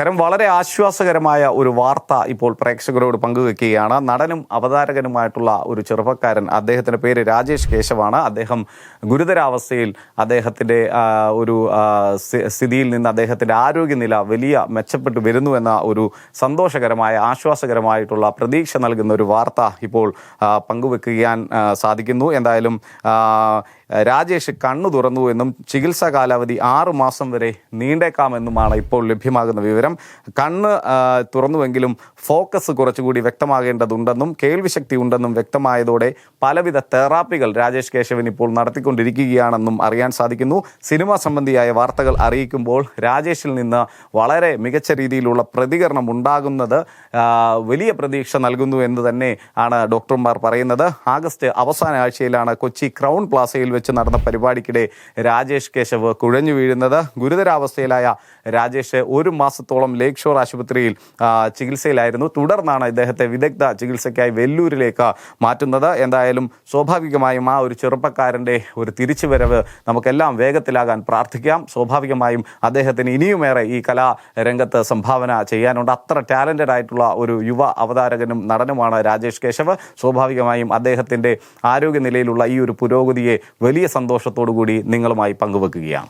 നമസ്കാരം. വളരെ ആശ്വാസകരമായ ഒരു വാർത്ത ഇപ്പോൾ പ്രേക്ഷകരോട് പങ്കുവെക്കുകയാണ്. നടനും അവതാരകനുമായിട്ടുള്ള ഒരു ചെറുപ്പക്കാരൻ അദ്ദേഹത്തിന്റെ പേര് രാജേഷ് കേശവാണ്. അദ്ദേഹം ഗുരുതരാവസ്ഥയിൽ അദ്ദേഹത്തിന്റെ ഒരു സ്ഥിതിയിൽ നിന്ന് അദ്ദേഹത്തിന്റെ ആരോഗ്യനില വലിയ മെച്ചപ്പെട്ടു വരുന്നു എന്ന ഒരു സന്തോഷകരമായ ആശ്വാസകരമായിട്ടുള്ള പ്രതീക്ഷ നൽകുന്ന ഒരു വാർത്ത ഇപ്പോൾ പങ്കുവെക്കാൻ സാധിക്കുന്നു. എന്തായാലും രാജേഷ് കണ്ണു തുറന്നു എന്നും ചികിത്സാ കാലാവധി ആറു മാസം വരെ നീണ്ടേക്കാമെന്നുമാണ് ഇപ്പോൾ ലഭ്യമാകുന്ന വിവരം. കണ്ണ് ആ, തുറന്നുവെങ്കിലും ഫോക്കസ് കുറച്ചുകൂടി വ്യക്തമാകേണ്ടതുണ്ടെന്നും കേൾവിശക്തി ഉണ്ടെന്നും വ്യക്തമായതോടെ പലവിധ തെറാപ്പികൾ രാജേഷ് കേശവൻ ഇപ്പോൾ നടത്തിക്കൊണ്ടിരിക്കുകയാണെന്നും അറിയാൻ സാധിക്കുന്നു. സിനിമ സംബന്ധിയായ വാർത്തകൾ അറിയിക്കുമ്പോൾ രാജേഷിൽ നിന്ന് വളരെ മികച്ച രീതിയിലുള്ള പ്രതികരണം ഉണ്ടാകുന്നത് വലിയ പ്രതീക്ഷ നൽകുന്നു എന്ന് തന്നെ ആണ് ഡോക്ടർമാർ പറയുന്നത്. ആഗസ്റ്റ് അവസാന ആഴ്ചയിലാണ് കൊച്ചി ക്രൗൺ പ്ലാസയിൽ വെച്ച് നടന്ന പരിപാടിക്കിടെ രാജേഷ് കേശവ് കുഴഞ്ഞു വീഴുന്നത്. ഗുരുതരാവസ്ഥയിലായ രാജേഷ് ഒരു മാസത്തോളം ലേക്ക് ഷോർ ആശുപത്രിയിൽ ചികിത്സയിലായിരുന്നു. തുടർന്നാണ് ഇദ്ദേഹത്തെ വിദഗ്ധ ചികിത്സയ്ക്കായി വെല്ലൂരിലേക്ക് മാറ്റുന്നത്. എന്തായാലും സ്വാഭാവികമായും ആ ഒരു ചെറുപ്പക്കാരന്റെ ഒരു തിരിച്ചു വരവ് നമുക്കെല്ലാം വേഗത്തിലാകാൻ പ്രാർത്ഥിക്കാം. സ്വാഭാവികമായും അദ്ദേഹത്തിന് ഇനിയുമേറെ ഈ കലാരംഗത്ത് സംഭാവന ചെയ്യാനുണ്ട്. അത്ര ടാലന്റഡ് ആയിട്ടുള്ള ഒരു യുവ അവതാരകനും നടനുമാണ് രാജേഷ് കേശവ്. സ്വാഭാവികമായും അദ്ദേഹത്തിന്റെ ആരോഗ്യനിലയിലുള്ള ഈ ഒരു പുരോഗതിയെ വലിയ സന്തോഷത്തോടു കൂടി നിങ്ങളുമായി പങ്കുവെക്കുകയാണ്.